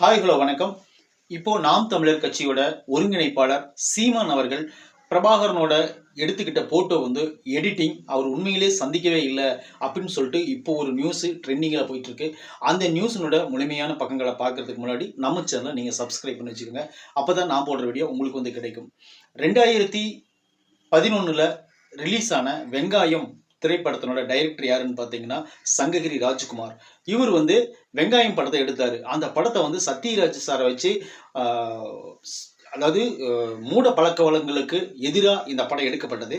Hi hello வணக்கம். இப்போ நாம் தமிழர் கட்சியோட ஒருங்கிணைப்பாளர் சீமான் அவர்கள் பிரபாகரனோட எடுத்துக்கிட்ட போட்டோ வந்து எடிட்டிங் அவர் உண்மையிலே சந்திக்கவே இல்லை அப்படின்னு சொல்லிட்டு இப்போ ஒரு நியூஸ் ட்ரெண்டிங்கில் போயிட்டு இருக்கு அந்த நியூஸினோட முழுமையான பக்கங்களை பார்க்கறதுக்கு முன்னாடி நம்ம சேனலை நீங்கள் சப்ஸ்கிரைப் பண்ணி வச்சுக்கோங்க. அப்போ தான் நான் போடுற வீடியோ உங்களுக்கு வந்து கிடைக்கும். ரெண்டாயிரத்தி பதினொன்றில் ரிலீஸ் ஆன வெங்காயம் திரைப்படத்தினோட டைரக்டர் யாருன்னு பார்த்தீங்கன்னா சங்ககிரி ராஜ்குமார். இவர் வந்து வெங்காயம் படத்தை எடுத்தார். அந்த படத்தை வந்து சத்யராஜ் சாரை வச்சு அதாவது மூட பழக்க வளங்களுக்கு எதிராக இந்த படம் எடுக்கப்பட்டது.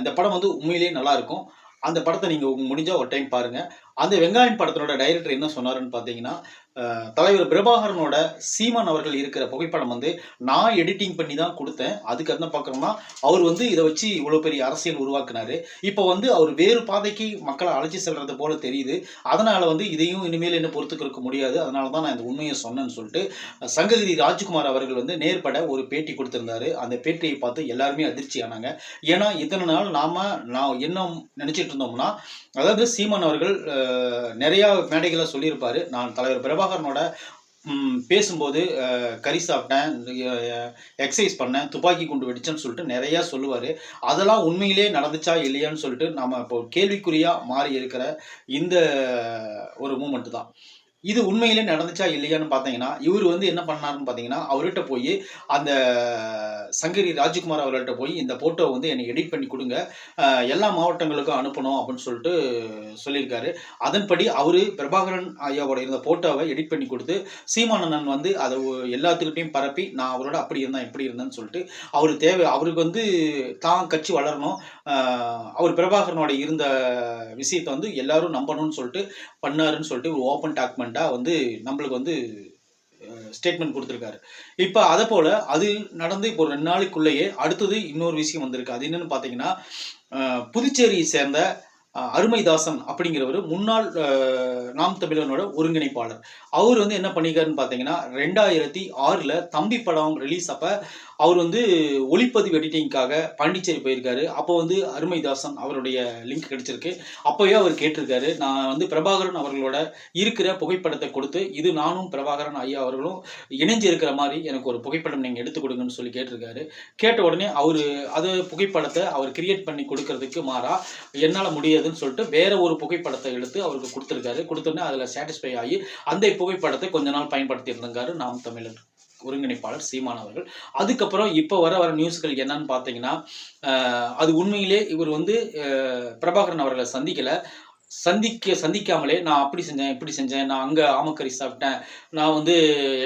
இந்த படம் வந்து உண்மையிலேயே நல்லாயிருக்கும் அந்த படத்தை நீங்கள் முடிஞ்சால் ஒரு டைம் பாருங்கள் அந்த வெங்காயம் படத்தினோட டைரக்டர் என்ன சொன்னாருன்னு பார்த்தீங்கன்னா தலைவர் பிரபாகரனோட சீமான் அவர்கள் இருக்கிற புகைப்படம் வந்து நான் எடிட்டிங் பண்ணி தான் கொடுத்தேன். அதுக்கு என்ன பார்க்குறோம்னா அவர் வந்து இதை வச்சு இவ்வளோ பெரிய அரசியல் உருவாக்குனாரு. இப்போ வந்து அவர் வேறு பாதைக்கு மக்களை அழைச்சி செல்றது போல தெரியுது. அதனால வந்து இதையும் இனிமேல் என்ன பொறுத்துக்கிறக்க முடியாது. அதனால தான் நான் இந்த உண்மையை சொன்னேன்னு சொல்லிட்டு சங்ககிரி ராஜ்குமார் அவர்கள் வந்து நேர்பட ஒரு பேட்டி கொடுத்துருந்தாரு. அந்த பேட்டியை பார்த்து எல்லாருமே அதிர்ச்சி ஆனாங்க. ஏன்னா இத்தனை நாள் நாம நான் என்ன நினைச்சிட்டு இருந்தோம்னா அதாவது சீமான் அவர்கள் நிறையா மேடைகளை சொல்லியிருப்பார். நான் தலைவர் பிரபாகரனோட பேசும்போது கறி சாப்பிட்டேன் எக்ஸசைஸ் பண்ணேன் துப்பாக்கி குண்டு வெடிச்சேன்னு சொல்லிட்டு நிறையா சொல்லுவார். அதெல்லாம் உண்மையிலே நடந்துச்சா இல்லையான்னு சொல்லிட்டு நம்ம இப்போ கேள்விக்குறியாக மாறி இருக்கிற இந்த ஒரு மூமெண்ட் தான். இது உண்மையிலே நடந்துச்சா இல்லையான்னு பார்த்தீங்கன்னா இவர் வந்து என்ன பண்ணாருன்னு பார்த்தீங்கன்னா அவர்கிட்ட போய் அந்த சங்கரி ராஜ்குமார் அவர்கள்ட்ட போய் இந்த ஃபோட்டோ வந்து என்னை எடிட் பண்ணி கொடுங்க. எல்லா மாவட்டங்களுக்கும் அனுப்பணும் அப்படின்னு சொல்லிட்டு சொல்லியிருக்காரு. அதன்படி அவர் பிரபாகரன் ஐயாவோட இருந்த ஃபோட்டோவை எடிட் பண்ணி கொடுத்து சீமானந்தன் வந்து அதை எல்லாத்துக்கிட்டையும் பரப்பி நான் அவரோட அப்படி இருந்தேன் இப்படி இருந்தேன்னு சொல்லிட்டு அவர் தேவை அவருக்கு வந்து தான் கட்சி வளரணும். அவர் பிரபாகரனோட இருந்த விஷயத்தை வந்து எல்லாரும் நம்பணும்னு சொல்லிட்டு பண்ணாருன்னு சொல்லிட்டு ஒரு ஓப்பன் டாக்குமெண்ட்டாக வந்து நம்மளுக்கு வந்து ஸ்டேட்மெண்ட் கொடுத்துருக்காரு. இப்போ அதை போல் அது நடந்து இப்போ ஒரு ரெண்டு நாளைக்குள்ளேயே அடுத்தது இன்னொரு விஷயம் வந்திருக்கு. அது என்னன்னு பார்த்தீங்கன்னா புதுச்சேரியை சேர்ந்த அருமைதாசன் அப்படிங்கிறவர் முன்னாள் நாம் தமிழனோட ஒருங்கிணைப்பாளர். அவர் வந்து என்ன பண்ணிக்காருன்னு பார்த்தீங்கன்னா ரெண்டாயிரத்தி ஆறில் தம்பி படம் ரிலீஸ் அப்போ அவர் வந்து ஒளிப்பதிவு எடிட்டிங்காக பாண்டிச்சேரி போயிருக்காரு. அப்போ வந்து அருமைதாசன் அவருடைய லிங்க் கிடைச்சிருக்கு. அப்போவே அவர் கேட்டிருக்காரு நான் வந்து பிரபாகரன் அவர்களோட இருக்கிற புகைப்படத்தை கொடுத்து இது நானும் பிரபாகரன் ஐயா அவர்களும் இணைஞ்சு இருக்கிற மாதிரி எனக்கு ஒரு புகைப்படம் நீங்கள் எடுத்து கொடுங்கன்னு சொல்லி கேட்டிருக்காரு. கேட்ட உடனே அவர் அது புகைப்படத்தை அவர் கிரியேட் பண்ணி கொடுக்கறதுக்கு மாறா என்னால் முடியாதுன்னு சொல்லிட்டு வேற ஒரு புகைப்படத்தை எடுத்து அவருக்கு கொடுத்துருக்காரு. கொடுத்தோடனே அதில் சாட்டிஸ்ஃபை ஆகி அந்த புகைப்படத்தை கொஞ்ச நாள் பயன்படுத்தி இருந்தாரு நாம் தமிழர் ஒருங்கிணைப்பாளர் சீமான் அவர்கள். அதுக்கப்புறம் இப்போ வர வர நியூஸ்கள் என்னன்னு பார்த்தீங்கன்னா அது உண்மையிலே இவர் வந்து பிரபாகரன் அவர்களை சந்திக்கலை. சந்திக்க சந்திக்காமலே நான் அப்படி செஞ்சேன் இப்படி செஞ்சேன் நான் அங்கே ஆமக்கறி சாப்பிட்டேன் நான் வந்து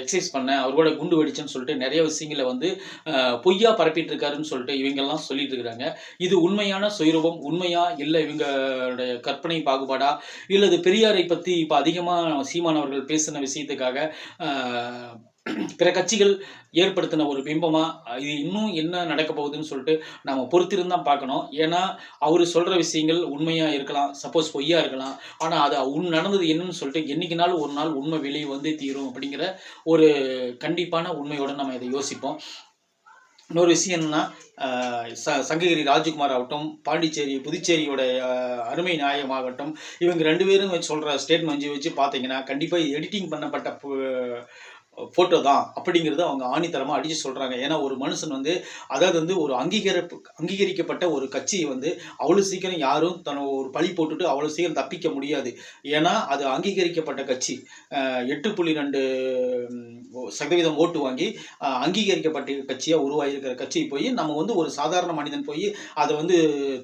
எக்ஸசைஸ் பண்ணேன் அவர் கூட குண்டு வெடிச்சேன்னு சொல்லிட்டு நிறைய விஷயங்களை வந்து பொய்யா பரப்பிட்டு இருக்காருன்னு சொல்லிட்டு இவங்கெல்லாம் சொல்லிட்டு இருக்கிறாங்க இது உண்மையான சுயரூபம் உண்மையா இல்லை இவங்களுடைய கற்பனை பாகுபாடா? இல்லை பெரியாரை பற்றி இப்போ அதிகமாக சீமானவர்கள் பேசின விஷயத்துக்காக பிற கட்சிகள் ஏற்படுத்தின ஒரு பிம்பமா இது இன்னும் என்ன நடக்க போகுதுன்னு சொல்லிட்டு நாம பொறுத்திருந்தான் பார்க்கணும். ஏன்னா அவர் சொல்ற விஷயங்கள் உண்மையா இருக்கலாம் சப்போஸ் பொய்யா இருக்கலாம். ஆனா அது உன் நடந்தது என்னன்னு சொல்லிட்டு என்றைக்குனாலும் ஒரு நாள் உண்மை வெளியே வந்து தீரும் அப்படிங்கிற ஒரு கண்டிப்பான உண்மையோட நம்ம இதை யோசிப்போம். இன்னொரு விஷயம் என்னன்னா ச சங்ககிரி ராஜ்குமார் ஆகட்டும் பாண்டிச்சேரி புதுச்சேரியோட அருமை நியாயமாகட்டும் இவங்க ரெண்டு பேரும் வச்சு சொல்கிற ஸ்டேட்மெண்ட் வச்சு பார்த்தீங்கன்னா கண்டிப்பாக எடிட்டிங் பண்ணப்பட்ட ஃபோட்டோ தான் அப்படிங்கிறது அவங்க ஆணித்தரமாக அடித்து சொல்கிறாங்க ஏன்னா ஒரு மனுஷன் வந்து அதாவது வந்து ஒரு அங்கீகர அங்கீகரிக்கப்பட்ட ஒரு கட்சியை வந்து அவ்வளோ சீக்கிரம் யாரும் தன் ஒரு பழி போட்டுட்டு அவ்வளோ சீக்கிரம் தப்பிக்க முடியாது. ஏன்னா அது அங்கீகரிக்கப்பட்ட கட்சி. எட்டு புள்ளி ரெண்டு சதவீதம் ஓட்டு வாங்கி அங்கீகரிக்கப்பட்ட கட்சியாக உருவாகியிருக்கிற கட்சி போய் நம்ம வந்து ஒரு சாதாரண மனிதன் போய் அதை வந்து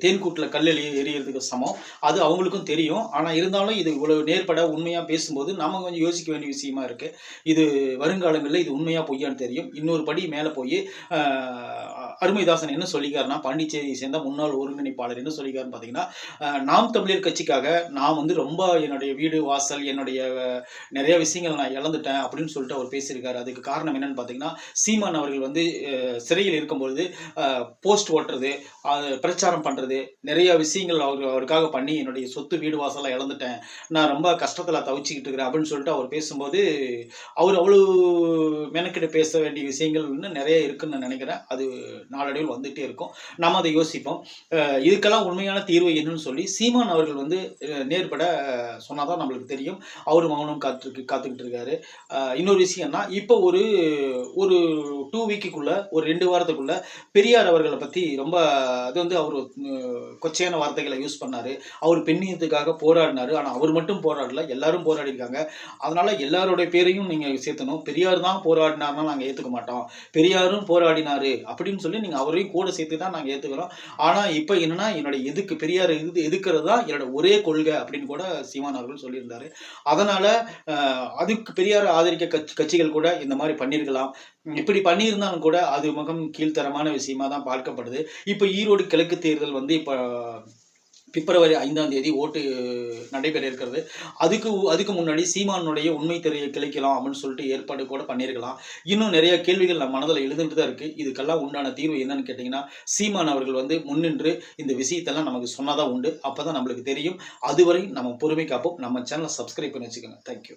தேன்கூட்டில் கல்லெறி எறிகிறதுக்கு சமம். அது அவங்களுக்கும் தெரியும். ஆனால் இருந்தாலும் இது இவ்வளோ நேர்பட உண்மையாக பேசும்போது நம்ம கொஞ்சம் யோசிக்க வேண்டிய விஷயமா இருக்குது இது வருங்காலங்களில் இது உண்மையாக பொய்யான்னு தெரியும். இன்னொரு படி மேலே போய் அருமைதாசன் என்ன சொல்லிக்காருன்னா பாண்டிச்சேரியை சேர்ந்த முன்னாள் ஒருங்கிணைப்பாளர் என்ன சொல்லிக்காருன்னு பார்த்தீங்கன்னா நாம் தமிழர் கட்சிக்காக நான் வந்து ரொம்ப என்னுடைய வீடு வாசல் என்னுடைய நிறைய விஷயங்கள் நான் இழந்துட்டேன் அப்படின்னு சொல்லிட்டு அவர் பேசியிருக்காரு. அதுக்கு காரணம் என்னன்னு பார்த்தீங்கன்னா சீமான் அவர்கள் வந்து சிறையில் இருக்கும்பொழுது போஸ்ட் ஓட்டுறது பிரச்சாரம் பண்ணுறது நிறைய விஷயங்கள் அவர் அவருக்காக பண்ணி என்னுடைய சொத்து வீடு வாசலாம் இழந்துட்டேன். நான் ரொம்ப கஷ்டத்தில் தவிச்சிக்கிட்டு இருக்கிறேன் அப்படின்னு சொல்லிட்டு அவர் பேசும்போது அவர் அவ்வளோ மெனக்கிட்ட பேச வேண்டிய விஷயங்கள் இன்னும் நிறைய இருக்குன்னு நான் நினைக்கிறேன். அது நாளடைவில் வந்துகிட்டே இருக்கும். நம்ம அதை யோசிப்போம். இதுக்கெல்லாம் உண்மையான தீர்வு என்னன்னு சொல்லி சீமான் அவர்கள் வந்து நேர்பட சொன்னால் தான் நம்மளுக்கு தெரியும். அவர் மௌனம் காத்துருக்கு காத்துக்கிட்டு இருக்காரு. இன்னொரு விஷயம்னா இப்போ ஒரு ஒரு டூ வீக்குக்குள்ள ஒரு ரெண்டு வாரத்துக்குள்ள பெரியார் அவர்களை பற்றி ரொம்ப அது வந்து அவர் கொச்சையான வார்த்தைகளை யூஸ் பண்ணாரு. அவர் பெண்ணியத்துக்காக போராடினார். ஆனால் அவர் மட்டும் போராடல. எல்லாரும் போராடி இருக்காங்க அதனால எல்லாருடைய பேரையும் நீங்கள் சேர்த்தணும். பெரியார் தான் போராடினார்னா நாங்கள் ஏற்றுக்க மாட்டோம். பெரியாரும் போராடினாரு அப்படின்னு சொல்லி நீங்கள் அவரையும் கூட சேர்த்து தான் நாங்கள் ஏற்றுக்கிறோம் ஆனால் இப்போ என்னன்னா என்னோட எதுக்கு பெரியார் எது எதுக்கிறது தான் என்னோட ஒரே கொள்கை அப்படின்னு கூட சீமான் அவர்கள் சொல்லியிருந்தாரு. அதனால் அதுக்கு பெரியார் ஆதரிக்க கட்சி கட்சிகள் கூட இந்த மாதிரி பண்ணியிருக்கலாம். இப்படி பண்ணியிருந்தாலும் கூட அது முகம் கீழ்த்தரமான விஷயமா தான் பார்க்கப்படுது. இப்போ ஈரோடு கிழக்கு தேர்தல் வந்து இப்போ பிப்ரவரி ஐந்தாம் தேதி ஓட்டு நடைபெற இருக்கிறது. அதுக்கு அதுக்கு முன்னாடி சீமானுடைய உண்மை தெரிய கிளைக்கலாம் அப்படின்னு சொல்லிட்டு ஏற்பாடு கூட பண்ணியிருக்கலாம். இன்னும் நிறைய கேள்விகள் நம்ம மனதில் எழுந்துட்டு தான் இருக்கு. இதுக்கெல்லாம் உண்டான தீர்வு என்னன்னு கேட்டிங்கன்னா சீமான் அவர்கள் வந்து முன்னின்று இந்த விஷயத்தெல்லாம் நமக்கு சொன்னதாக உண்டு. அப்போ தான் நம்மளுக்கு தெரியும். அதுவரை நம்ம பொறுமை காப்போம். நம்ம சேனலை சப்ஸ்கிரைப் பண்ணி வச்சுக்கோங்க. தேங்க்யூ